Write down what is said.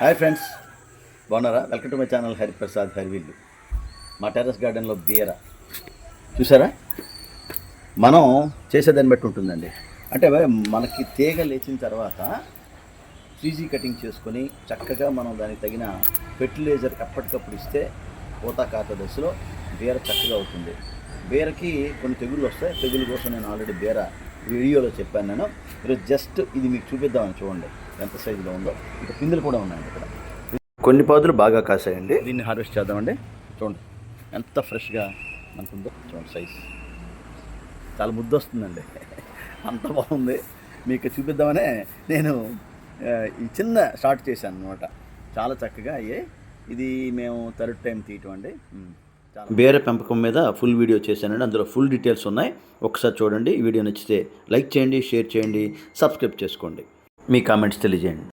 Hi friends బాగున్నారా? Welcome to my channel Hariprasad Harivillu. మా terrace గార్డెన్లో బీర చూసారా? మనం చేసేదాన్ని బట్టి ఉంటుందండి. అంటే మనకి తీగ లేచిన తర్వాత త్రీజీ కటింగ్ చేసుకొని చక్కగా మనం దానికి తగిన ఫెర్టిలైజర్ ఎప్పటికప్పుడు ఇస్తే పూత కాత దశలో బీర చక్కగా అవుతుంది. బీరకి కొన్ని తెగుళ్ళు వస్తాయి. తెగులు కోసం నేను ఆల్రెడీ బీర వీడియోలో చెప్పాను నేను. ఈరోజు జస్ట్ ఇది మీకు చూపిద్దామని చూడండి. ఎంత సైజులో ఉందో. ఇక పిందులు కూడా ఉన్నాయండి ఇక్కడ. కొన్ని పాదులు బాగా కాసాయండి. దీన్ని హార్వెస్ట్ చేద్దామండి. చూడండి. ఎంత ఫ్రెష్గా మనకుందో చూడండి సైజ్ చాలా ముద్దు వస్తుందండి. అంత బాగుంది. మీకు చూపిద్దామనే నేను ఈ చిన్న స్టార్ట్ చేశాను అనమాట చాలా చక్కగా అయ్యాయి ఇది మేము థర్డ్ టైం తీయటం అండి. బేర పెంపకం మీద ఫుల్ వీడియో చేశానండి. అందులో ఫుల్ డీటెయిల్స్ ఉన్నాయి. ఒకసారి చూడండి. ఈ వీడియో నచ్చితే లైక్ చేయండి షేర్ చేయండి సబ్స్క్రైబ్ చేసుకోండి. మీ కామెంట్స్ తెలియజేయండి.